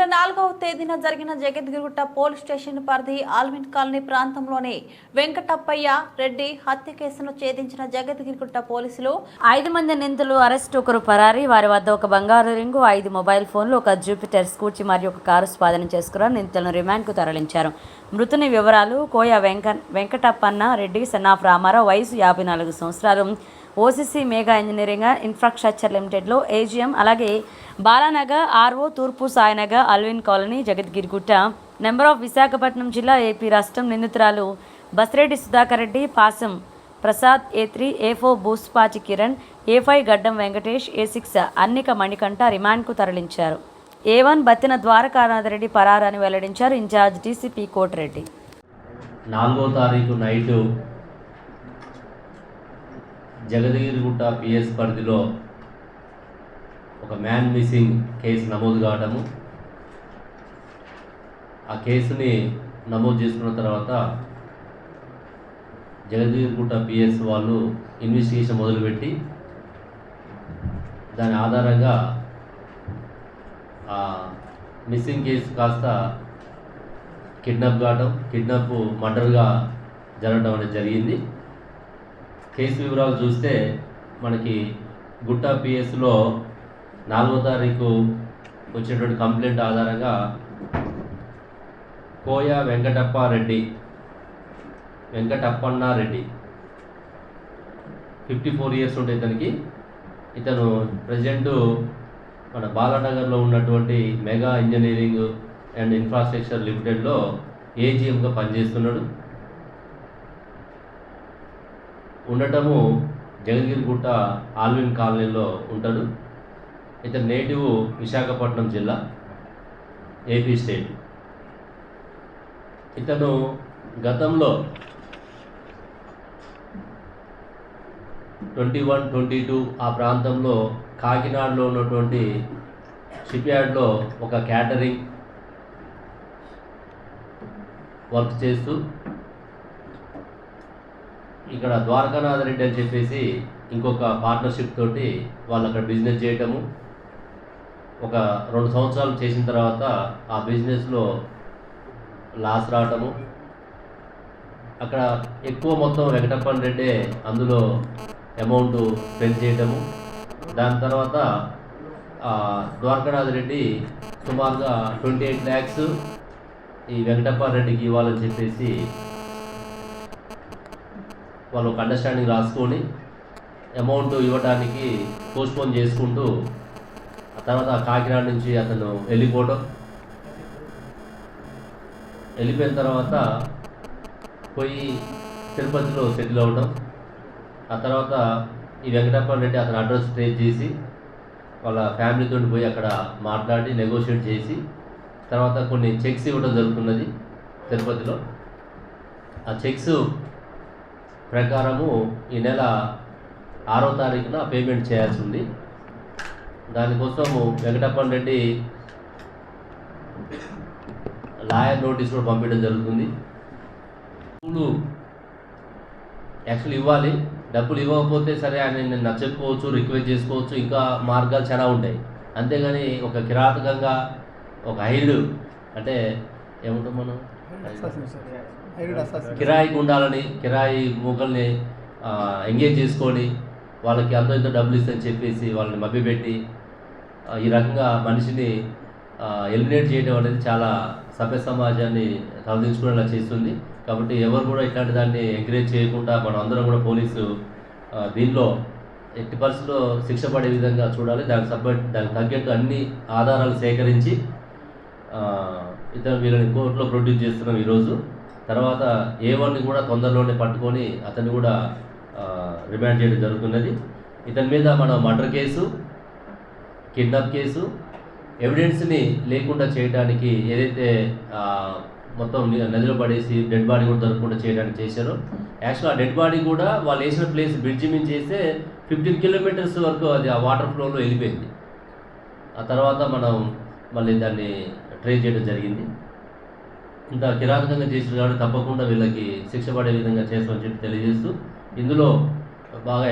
నెల నాలుగవ తేదీన జరిగిన జగద్గిరిగుట్ట పోలీస్ స్టేషన్ పరిధి ఆల్విన్ కాలనీ ప్రాంతంలోని వెంకటప్పయ్య రెడ్డి హత్య కేసును ఛేదించిన జగద్గిరిగుట్ట పోలీసులు ఐదు మంది నిందితులు అరెస్ట్ ఒకరు పరారీ వారి వద్ద ఒక బంగారు రింగు ఐదు మొబైల్ ఫోన్లు ఒక జూపిటర్ స్కూటీ మరియు ఒక కారు స్వాధీనం చేసుకున్నారు. నిందితులను రిమాండ్కు తరలించారు. మృతుని వివరాలు కోయ వెంక వెంకటప్పన్న రెడ్డి సన్నాఫ్ రామారావు వయసు యాభై నాలుగు సంవత్సరాలు. OCC Megha engineering and infrastructure లిమిటెడ్లో AGM అలాగే బాలానగర్ ఆర్ఓ తూర్పు Sainagar Alwin colony Jagadgirigutta. Number of Visakhapatnam జిల్లా ఏపీ రాష్ట్రం నిందితురాలు Basreddy Sudhakar Reddy Pasam Prasad A three A four Buspachi Kiran A five Gaddam Venkatesh A six Annika Manikanta రిమాండ్కు తరలించారు. ఏ one Battina Dwarakanathreddy పరారని వెల్లడించారు incharge DCP Koti Reddy. నాలుగో తారీఖు night Jagadgirigutta PS పరిధిలో ఒక man missing case నమోదు కావడము ఆ కేసుని నమోదు చేసుకున్న తర్వాత జగదగిరిగుట్ట పిఎస్ వాళ్ళు ఇన్వెస్టిగేషన్ మొదలుపెట్టి దాని ఆధారంగా ఆ మిస్సింగ్ కేసు కాస్త కిడ్నాప్ కావడం కిడ్నాప్ మర్డర్గా జరగడం అనేది జరిగింది. కేసు వివరాలు చూస్తే మనకి గుట్ట పిఎస్లో నాలుగో తారీఖు వచ్చినటువంటి కంప్లైంట్ ఆధారంగా Koya Venkatappa Reddy Venkatappanna Reddy fifty four years ఉంటే ఇతనికి. ఇతను ప్రజెంట్ మన బాలానగర్లో ఉన్నటువంటి మెగా ఇంజనీరింగ్ అండ్ ఇన్ఫ్రాస్ట్రక్చర్ లిమిటెడ్లో ఏజీఎంగా పనిచేస్తున్నాడు. ఉండటము జగద్గిరిగుట్ట ఆల్విన్ కాలనీలో ఉంటాడు. ఇతని నేటివ్ విశాఖపట్నం జిల్లా ఏపీ స్టేట్. ఇతను గతంలో ట్వంటీ వన్ ట్వంటీ టూ ఆ ప్రాంతంలో కాకినాడలో ఉన్నటువంటి షిప్యార్డ్లో ఒక క్యాటరింగ్ వర్క్ చేస్తూ ఇక్కడ ద్వారకానాథ్ రెడ్డి అని చెప్పేసి ఇంకొక పార్ట్నర్షిప్ తోటి వాళ్ళు అక్కడ బిజినెస్ చేయటము. ఒక రెండు సంవత్సరాలు చేసిన తర్వాత ఆ బిజినెస్లో లాస్ రావటము. అక్కడ ఎక్కువ మొత్తం వెంకటప్పన్ రెడ్డే అందులో అమౌంట్ స్పెండ్ చేయటము. దాని తర్వాత ఆ, ద్వారకానాథ్ రెడ్డి సుమారుగా ట్వంటీ ఎయిట్ ల్యాక్స్ ఈ వెంకటప్ప రెడ్డికి ఇవ్వాలని చెప్పేసి వాళ్ళు ఒక అండర్స్టాండింగ్ రాసుకొని అమౌంట్ ఇవ్వడానికి పోస్ట్పోన్ చేసుకుంటూ ఆ తర్వాత కాకినాడ నుంచి అతను వెళ్ళిపోవడం వెళ్ళిపోయిన తర్వాత పోయి తిరుపతిలో సెటిల్ అవ్వడం ఆ తర్వాత ఈ వెంకటప్ప రెడ్డి అతని అడ్రస్ ట్రేస్ చేసి వాళ్ళ ఫ్యామిలీతో పోయి అక్కడ మాట్లాడి నెగోషియేట్ చేసి తర్వాత కొన్ని చెక్స్ ఇవ్వడం జరుగుతున్నది తిరుపతిలో. ఆ చెక్స్ ప్రకారము ఈ నెల ఆరో తారీఖున పేమెంట్ చేయాల్సి ఉంది దానికోసము వెంకటప్పన్ రెడ్డి లాయర్ నోటీస్ కూడా పంపించడం జరుగుతుంది. డబ్బులు యాక్చువల్ ఇవ్వాలి. డబ్బులు ఇవ్వకపోతే సరే ఆయన నేను నచ్చకపోవచ్చు రిక్వెస్ట్ చేసుకోవచ్చు ఇంకా మార్గాలు చాలా ఉంటాయి. అంతేగాని ఒక కిరాతకంగా ఒక హైడ్ అంటే ఏముంటాం మనం? కిరాయి గుండాలని కిరాయి మూకల్ని ఎంగేజ్ చేసుకొని వాళ్ళకి అంత ఇంత డబ్బులు ఇస్తని చెప్పేసి వాళ్ళని మభ్యపెట్టి ఈ రకంగా మనిషిని ఎలిమినేట్ చేయడం అనేది చాలా సభ్య సమాజాన్ని తలదించుకునేలా చేస్తుంది. కాబట్టి ఎవరు కూడా ఇట్లాంటి దాన్ని ఎంకరేజ్ చేయకుండా మనం అందరం కూడా పోలీసు దీనిలో ఎట్టి పరిస్థితుల్లో శిక్ష పడే విధంగా చూడాలి. దానికి సబ్బ దానికి తగ్గట్టు అన్ని ఆధారాలు సేకరించి ఇద్దరు ఇతను వీళ్ళని కోర్టులో ప్రొడ్యూస్ చేస్తున్నాం ఈరోజు. తర్వాత ఏ వన్ని కూడా తొందరలోనే పట్టుకొని అతన్ని కూడా రిమాండ్ చేయడం జరుగుతున్నది. ఇతని మీద మనం మర్డర్ కేసు కిడ్నాప్ కేసు ఎవిడెన్స్ని లేకుండా చేయడానికి ఏదైతే మొత్తం నదిలో పడేసి డెడ్ బాడీ కూడా దొరకకుండా చేయడానికి చేశారో యాక్చువల్ ఆ డెడ్ బాడీ కూడా వాళ్ళు వేసిన ప్లేస్ బ్రిడ్జి మీద చేస్తే ఫిఫ్టీన్ కిలోమీటర్స్ వరకు అది ఆ వాటర్ ఫ్లోలో వెళ్ళిపోయింది. ఆ తర్వాత మనం మళ్ళీ దాన్ని ట్రై చేయడం జరిగింది. ఇంత కిరాతకంగా చేసిన కాబట్టి తప్పకుండా వీళ్ళకి శిక్ష పడే విధంగా చేస్తామని చెప్పి తెలియజేస్తూ ఇందులో బాగా